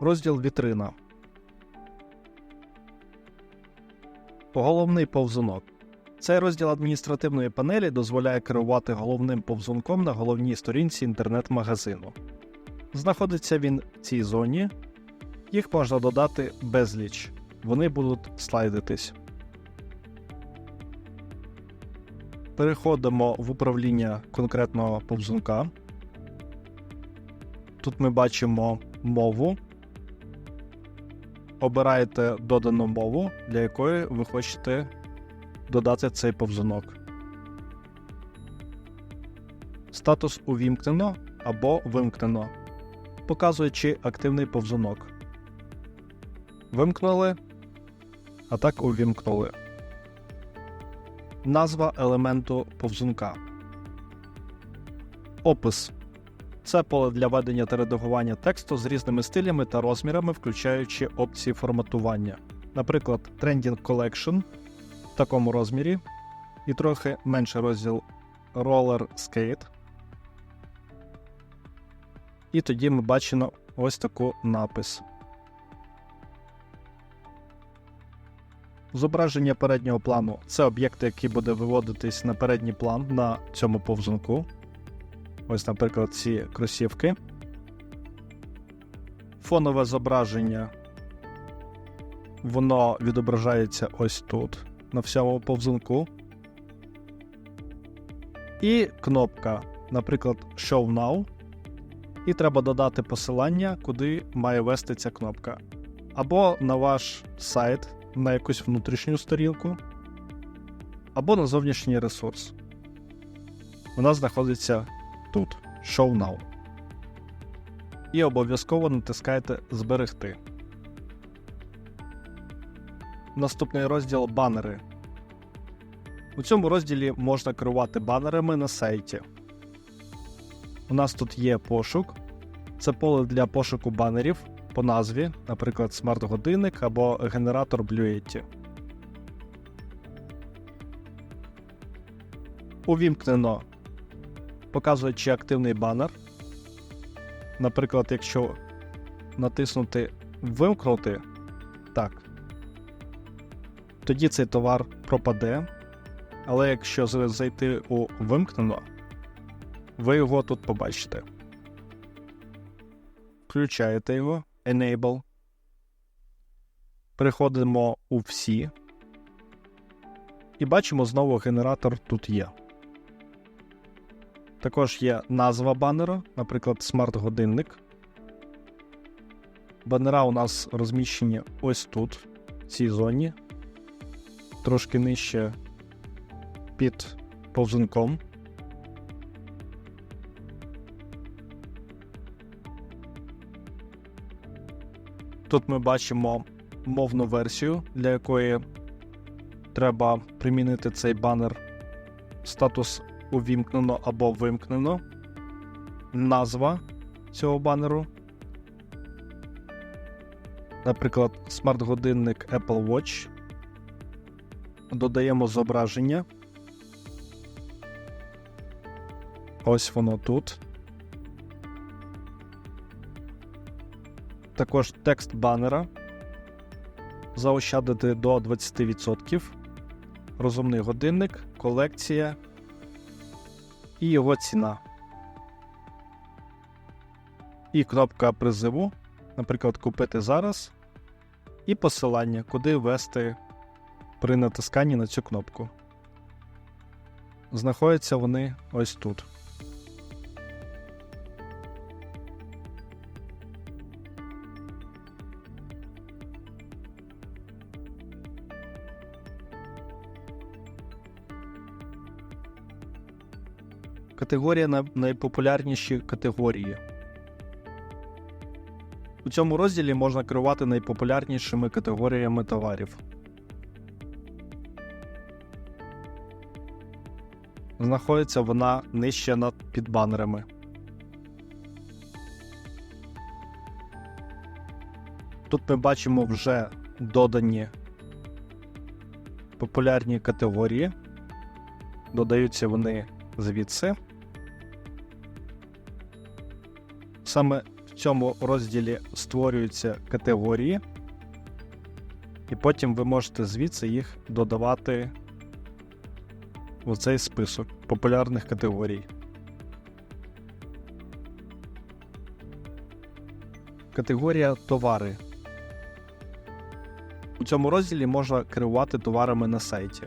Розділ Вітрина. Головний повзунок. Цей розділ адміністративної панелі дозволяє керувати головним повзунком на головній сторінці інтернет-магазину. Знаходиться він в цій зоні. Їх можна додати безліч. Вони будуть слайдитись. Переходимо в управління конкретного повзунка. Тут ми бачимо мову. Обираєте додану мову, для якої ви хочете додати цей повзунок. Статус увімкнено або вимкнено. Показує, чи активний повзунок. Вимкнули, а так увімкнули. Назва елементу повзунка. Опис. Це поле для ведення та редагування тексту з різними стилями та розмірами, включаючи опції форматування. Наприклад, Trending Collection в такому розмірі, і трохи менший розділ Roller Skate. І тоді ми бачимо ось таку напис. Зображення переднього плану це об'єкт, який буде виводитись на передній план на цьому повзунку. Ось, наприклад, ці кросівки. Фонове зображення. Воно відображається ось тут, на всьому повзунку. І кнопка, наприклад, Show Now. І треба додати посилання, куди має вести ця кнопка. Або на ваш сайт, на якусь внутрішню сторінку, або на зовнішній ресурс. Вона знаходиться тут Show Now. І обов'язково натискайте Зберегти. Наступний розділ банери. У цьому розділі можна керувати банерами на сайті. У нас тут є пошук. Це поле для пошуку банерів по назві, наприклад, смарт-годинник або генератор Bluetti. Увімкнено показує, чи активний банер. Наприклад, якщо натиснути Вимкнути, так, тоді цей товар пропаде. Але якщо зайти у Вимкнено, ви його тут побачите. Включаєте його Enable. Переходимо у всі. І бачимо знову генератор тут є. Також є назва банера, наприклад, смарт-годинник. Банера у нас розміщені ось тут, в цій зоні, трошки нижче під повзунком. Тут ми бачимо мовну версію, для якої треба примінити цей банер статус увімкнено або вимкнено, назва цього банеру. Наприклад, смарт-годинник Apple Watch. Додаємо зображення. Ось воно тут. Також текст банера. Заощадити до 20%. Розумний годинник, колекція і його ціна. І кнопка призиву, наприклад, купити зараз, і посилання, куди ввести при натисканні на цю кнопку. Знаходяться вони ось тут. Категорія на найпопулярніші категорії. У цьому розділі можна керувати найпопулярнішими категоріями товарів. Знаходиться вона нижче над під банерами. Тут ми бачимо вже додані популярні категорії. Додаються вони звідси. Саме в цьому розділі створюються категорії, і потім ви можете звідси їх додавати в цей список популярних категорій. Категорія товари. У цьому розділі можна керувати товарами на сайті.